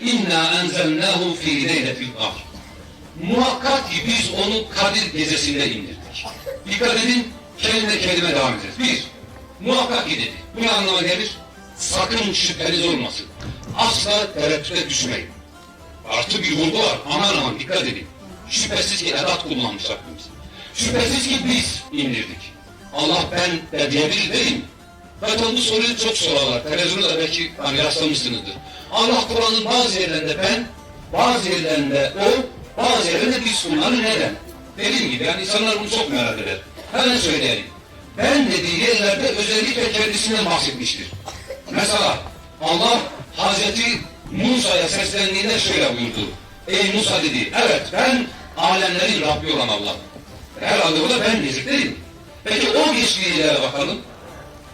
İnna enzelnahu fi leyletil kadr. Muhakkak ki biz onu Kadir gecesinde indirdik. Dikkat edin, kelime kelime devam edeceğiz. Bir, muhakkak ki dedi. Bu ne anlama gelir? Sakın şüpheniz olmasın. Asla tereddüte düşmeyin. Artı bir vurgu var. Aman aman dikkat edin. Şüphesiz ki edat kullanmış Rabbimiz. Şüphesiz ki biz indirdik. Allah ben de diyebilir değil mi? Zaten bu soruyu çok sorarlar. Televizyonda da belki hani rastlamışsınızdır. Allah Kur'an'ın bazı yerlerinde ben, bazı yerlerinde o, bazı yerlerinde biz bunları neden? Dediğim gibi yani insanlar bunu çok merak eder. Hemen söyleyelim. Ben dediği yerlerde özellikle kendisinden bahsetmiştir. Mesela Allah Hazreti Musa'ya seslendiğinde şöyle buyurdu. Ey Musa dedi, evet ben alemlerin Rabbi olan Allah. Herhalde o da ben diyecek değil mi? Peki o geçtiği yere bakalım.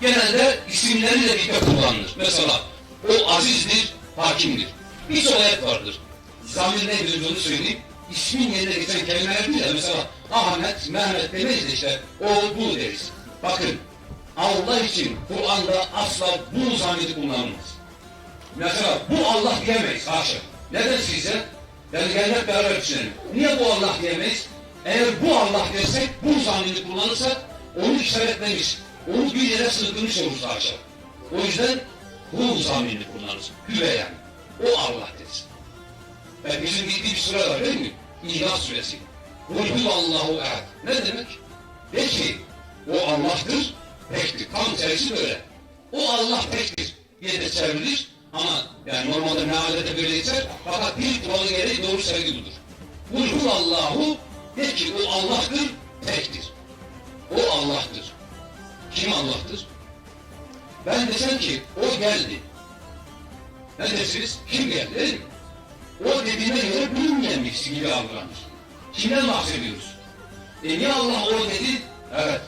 Genelde isimleriyle birlikte kullanılır. Mesela o azizdir, hakimdir. Birçok ayet vardır. Zamir nedir onu söyleyeyim. İsmin yerine geçen kelimeler değil de mesela Ahmet, Mehmet demeyiz de işte o bu deriz. Bakın Allah için Kur'an'da asla bu zamiri kullanılmaz. Mesela bu Allah diyemeyiz haşa. Neden size? Yani gel hep beraber düşünelim. Niye bu Allah diyemeyiz? Eğer bu Allah desek, bu zamiri kullanırsak onu işaretlemiş, onu bir yere sığdırmış oluruz haşa. O yüzden bu zamirini kullanırız. Hüve yani. O Allah deriz. Yani bizim bildiği bir sure var değil mi? İhlas suresi. Kul Allahu ehad. Ne demek? De ki o Allah'tır, tektir. Tam tersi böyle. O Allah tektir diye de çevrilir. Ama yani normalde mealede böyle geçer. Fakat bir kuralı gereği doğru sevgi budur. Kul Allahu de ki o Allah'tır, tektir. O Allah'tır. Kim Allah'tır? Ben desem ki o geldi. Ne dersiniz? Kim geldi? O dediğine göre bilinmeyen birisi gibi algılanır. Kimden bahsediyoruz? E niye Allah o dedi? Evet.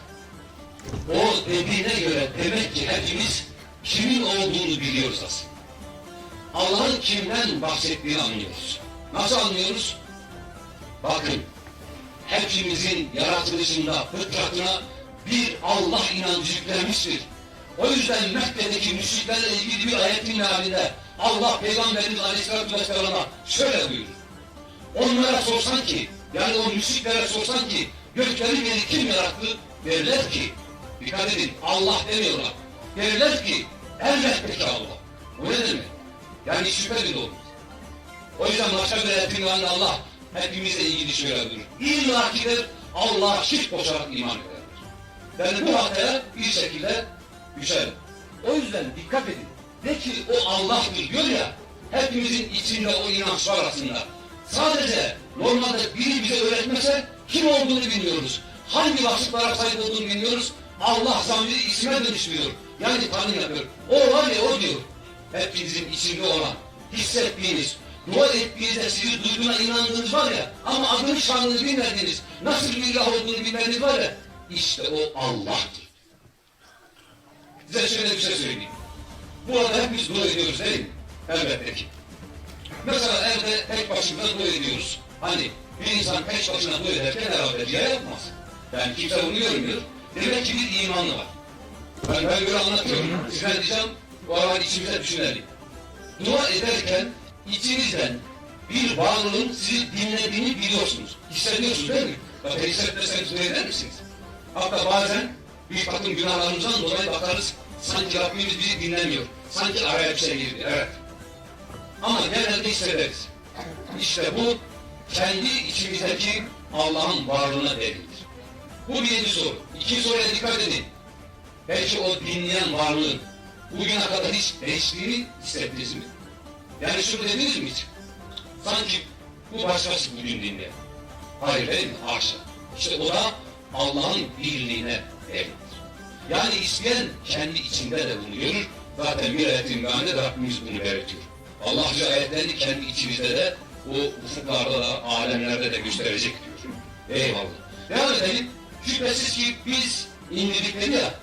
O dediğine göre demek ki hepimiz kimin olduğunu biliyoruz aslında. Allah'ın kimden bahsettiğini anlıyoruz. Nasıl anlıyoruz? Bakın, hepimizin yaratılışında, fıtratına bir Allah inancı yüklenmiştir. O yüzden Mekke'deki müşriklerle ilgili bir ayetin mealinde Allah Peygamberimiz Aleyhisselatü Vesselam'a şöyle buyurur. Onlara sorsan ki, yani o müşriklere sorsan ki, gökleri beni kim yarattı? Derler ki, dikkat edin, Allah demiyorlar. Derler ki, elbette ki Allah. Bu ne demek? Yani şüphe bile olmaz. O yüzden başka bir ayetin mealinde Allah hepimizle ilgili şöyle buyurur. İlla ki der, Allah'a şirk koşarak iman ederler. Ben bu haftaya bir şekilde düşerim. O yüzden dikkat edin. De ki o Allah'tır diyor ya, hepimizin içinde o inanç var aslında. Sadece normalde biri bize öğretmese kim olduğunu bilmiyoruz. Hangi vasıflara sahip olduğunu bilmiyoruz. Allah zamiri isme dönüştürüyor. Yani tanım yapıyor. O var ya o diyor. Hepinizin içinde olan, hissettiğiniz, dua ettiğinizde sizi duyduğuna inandığınız var ya ama adını şanını bilmediğiniz, nasıl bir ilah olduğunu bilmediğiniz var ya işte o Allah'tır. Size şöyle bir şey söyleyeyim. Bu arada hepimiz dua ediyoruz değil mi? Elbette ki. Mesela evde tek başımıza dua ediyoruz. Hani bir insan tek başına dua ederken herhalde riya yapmaz. Yani kimse bunu görmüyor. Demek ki bir imanı var. Ben, ben böyle anlatıyorum. Size diyeceğim, bu aralar içimize düşünelim. Dua ederken içinizden bir varlığın sizi dinlediğini biliyorsunuz. Hissediyorsunuz değil mi? Bakın hissetmeseniz dua eder misiniz? Hatta bazen bir takım günahlarımızdan dolayı bakarız sanki Rabbimiz bizi dinlemiyor. Sanki araya bir şey girdi. Evet. Ama genelde hissederiz. İşte bu kendi içimizdeki Allah'ın varlığına delildir. Bu birinci soru. İkinci soruya dikkat edin. Belki o dinleyen varlığın bugüne kadar hiç değiştiğini hissettiniz mi? Yani şunu dediniz mi hiç? Sanki bu başkası bugün dinleyen. Hayır değil mi? Haşa. İşte o da Allah'ın birliğine delildir. Yani isteyen kendi içinde de bunu görür. Zaten bir ayetin de Rabbimiz bunu belirtiyor. Allah Azze ayetlerini kendi içimizde de o ufuklarda da, alemlerde de gösterecek diyor. Eyvallah. Devam edelim. Şüphesiz ki biz indirdik dedi ya.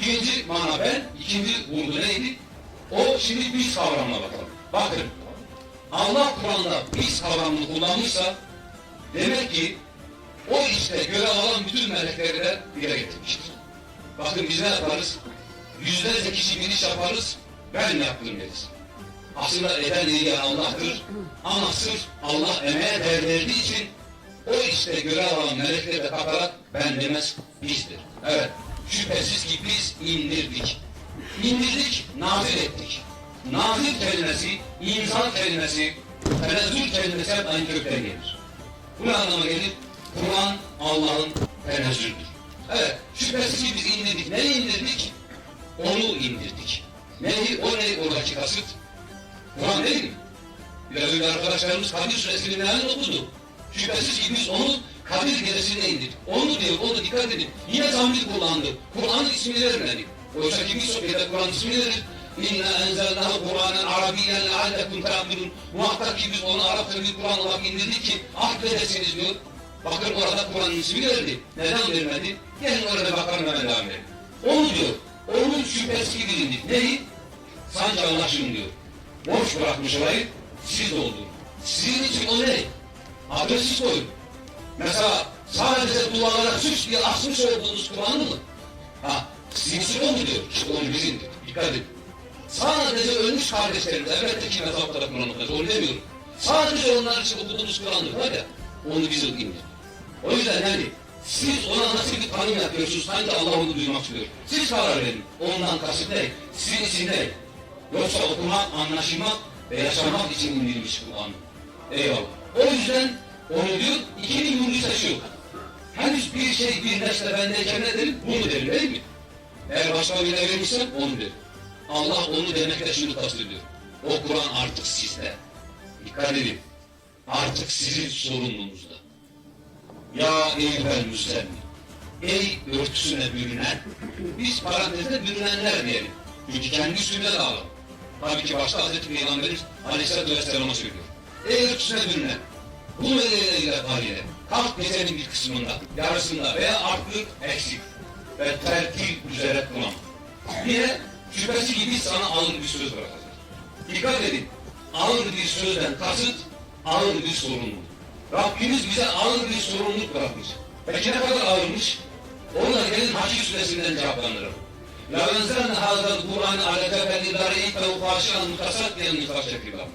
Birinci mana ben, ikinci vurgu neydi? O şimdi biz kavramına bakalım. Bakın. Allah Kur'an'da biz kavramını kullanmışsa demek ki o işte görev alan bütün melekleri de dile getirmiştir. Bakın biz ne yaparız? Yüzlerce kişi bir iş yaparız, ben yaptım deriz. Aslında eden iyi Allah'tır. Ama sırf Allah emeğe değer verdiği için o işte görev alan melekleri de katarak ben demez bizdir. Evet. Şüphesiz ki biz indirdik. İndirdik, nazil ettik. Nazil kelimesi, inzal kelimesi, tenezzül kelimesi hep aynı kökten gelir. Bu anlama gelir? Kur'an Allah'ın tenezzüldür. Evet, şüphesiz biz indirdik. Neyi indirdik? Onu indirdik. Neyi? O ne oradaki kasıt? Kur'an değil mi? Biraz önce arkadaşlarımız Kadir Suresinin mealini okudu. Şüphesiz ki biz onu Kadir gecesinde indik. Onu diyor, onu dikkat edin. Yine zamir kullandı. Kur'an'ın ismini vermedi. Oysa ki birçok yerde Kur'an ismini verir. İnna enzelnahu Kur'anen Arabiyyen leallekum te'akilun. Muhakkak ki biz onu Arapça bir Kur'an olarak indirdik ki affedesiniz diyor. Bakın orada Kur'an'ın ismini verdi. Neden vermedi? Gelin orada bakalım hemen devam edelim. Onu diyor. Onun şüphesiz ki bilindik. Neyi? Sanki anlaşın diyor. Boş bırakmış orayı, siz doldurun. Sizin için o ne? Adresiz koyun. Mesela sadece dualara suç diye asmış olduğunuz Kur'an'ı mı? Ha, sizin için o mu diyor? İşte onu bizim diyor. Dikkat edin. Sadece ölmüş kardeşlerimiz, elbette ki mezaplara Kur'an okunacak, onu demiyorum. Sadece onlar için okuduğumuz Kur'an'dır var ya, onu biz indir. O yüzden yani siz ona nasıl bir tanım yapıyorsunuz, sanki Allah onu duymak istiyor. Siz karar verin. Ondan kasıt ne? Sizin için ne? Yoksa okumak, anlaşılmak ve yaşamak için indirilmiş Kur'an. Eyvallah. O yüzden onu diyor, ikili yurdu seçiyor. Henüz bir şey bir nesle bendeyken ne derim? Bunu derim değil mi? Eğer başka birine vermişsem onu derim. Allah onu demekle şunu kastediyor. O Kur'an artık sizde. Dikkat edin. Artık sizin sorumluluğunuzda. Ya eyyuhel müslemmin. Ey örtüsüne bürünen. Biz parantezde bürünenler diyelim. Çünkü kendi üstünde de alalım. Tabii ki başta Hazreti Peygamberimiz Aleyhisselatü Vesselam'a söylüyor. Ey örtüsüne bürünen. Bu meseleyle ilgili haliyle kalk gecenin bir kısmında, yarısında veya artık eksik ve tertip üzere kullan. Yine şüphesi gibi sana ağır bir söz bırakacak. Dikkat edin. Ağır bir sözden kasıt ağır bir sorumluluk. Rabbimiz bize ağır bir sorumluluk bırakmış. Peki ne kadar ağırmış? Onlar gelin Haçı Suresi'nden cevaplandıralım. La benzerine hazal Kur'an ale tebelli dareytehu faşiyan mutasaddiyen mutaşekkiler.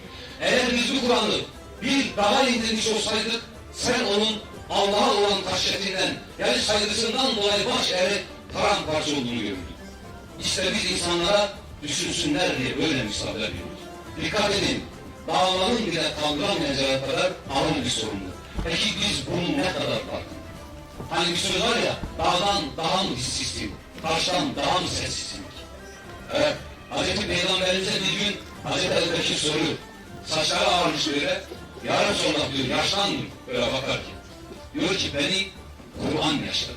Eğer biz bu Kur'an'ı bir daha indirmiş olsaydık, sen onun Allah'a olan taşyetinden, yani saygısından dolayı baş eğerek paramparça olduğunu görürdük. İşte biz insanlara düşünsünler diye böyle misal veriyoruz. Dikkat edin, dağların bile kaldıramayacağı kadar ağır bir sorumluluk. Peki biz bunu ne kadar farkında? Hani bir söz var ya, dağdan daha mı hissizsin, taştan daha mı sessizsin? Evet, Hazreti Peygamberimize bir gün Ebu Bekir soruyor. Saçları ağarmış böyle, ya Resulallah diyor, yaşlandım böyle bakarken. Diyor ki beni Kur'an yaşattı.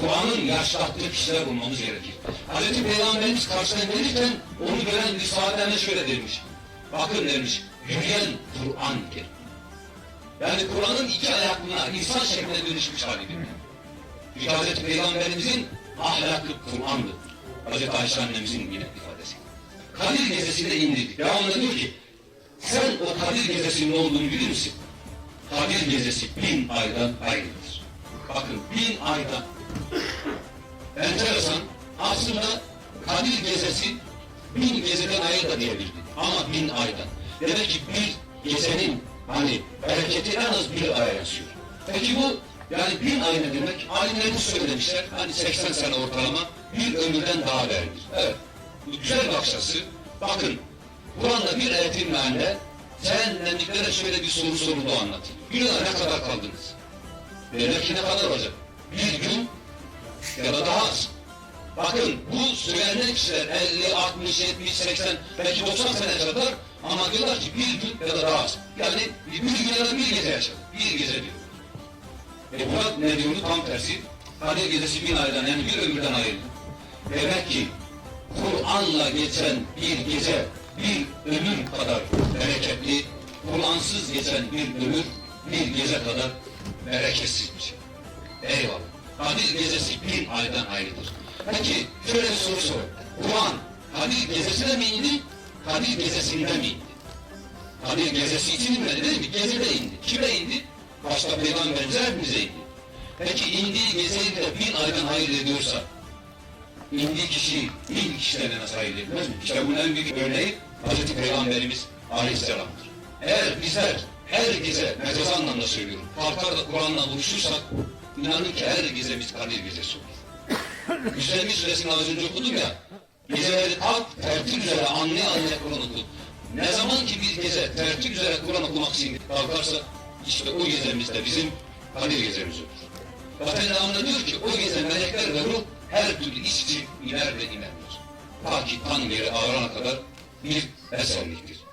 Kur'an'ın yaşlattığı kişiler bulmamız gerekir. Hazreti Peygamberimiz karşısına gelirken onu gören bir sahabelerine şöyle demiş. Bakın demiş, yürüyen Kur'an ki. Yani Kur'an'ın iki ayaklığına, insan şekline dönüşmüş halidir. Çünkü Hazreti Peygamberimizin ahlakı Kur'an'dı. Hazreti Ayşe annemizin yine ifadesi. Kadir gecesinde indirdik. Devamlı diyor ki, sen o Kadir gecesinin olduğunu bilir misin? Kadir gecesi bin aydan ayrıdır. Bakın bin aydan. Enteresan. Aslında Kadir gecesi bin geceden ayrı da diyebilirdi. Ama bin aydan. Demek ki bir gecenin hani bereketi en az bir aya yansıyor. Peki bu yani bin ay ne demek? Alimlerimiz söylemişler. Hani 80 sene ortalama bir ömürden daha değerlidir. Evet. Bu güzel bakış açısı. Bakın Kur'an'da bir ayetin mealinde cehennemliklere şöyle bir soru soruldu anlatayım. Günah ne kadar kaldınız? Demek ki ne kadar olacak? Bir gün ya da daha az. Bakın bu söylenen kişiler 50, 60, 70, 80 belki 90 sene yaşadılar ama diyorlar ki bir gün ya da daha az. Yani bir gün ya da bir gece yaşadı. Bir gece diyor. E Murat ne diyor? Tam tersi. Kadir gecesi bin aydan yani bir ömürden ayrıldı. Demek ki Kur'an'la geçen bir gece bir ömür kadar bereketli, Kur'ansız geçen bir ömür bir gece kadar bereketsizmiş. Eyvallah. Kadir gecesi bin aydan ayrıdır. Peki şöyle soru sor. Kur'an Kadir gezesine mi indi? Kadir gezesinde mi indi? Kadir gezesi için inmedi değil mi? Gezide indi. Kime indi? Başta peygamberimize hepimize indi. Peki indiği gezeyi de bin aydan hayır ediyorsa indiği kişi bin kişilerden nasıl hayır edilmez mi? İşte bunun en büyük örneği Hazreti Peygamberimiz Aleyhisselam'dır. Eğer bizler herkese mecaz anlamda söylüyorum. Kalkar da Kur'an'la buluşursak inanın ki herkese biz Kadir gecesi oluruz. 150 suresini az önce okudum ya. Geceleri kalk tertip üzere anlaya anlaya Kur'an oku. Ne zaman ki bir gece tertip üzere Kur'an okumak için kalkarsa işte o gecemizde bizim Kadir gecemiz olur. Zaten devamında diyor ki o gece melekler ve ruh her türlü iç iner ve inerler. Ta ki tan yeri ağrana kadar bir esenliktir.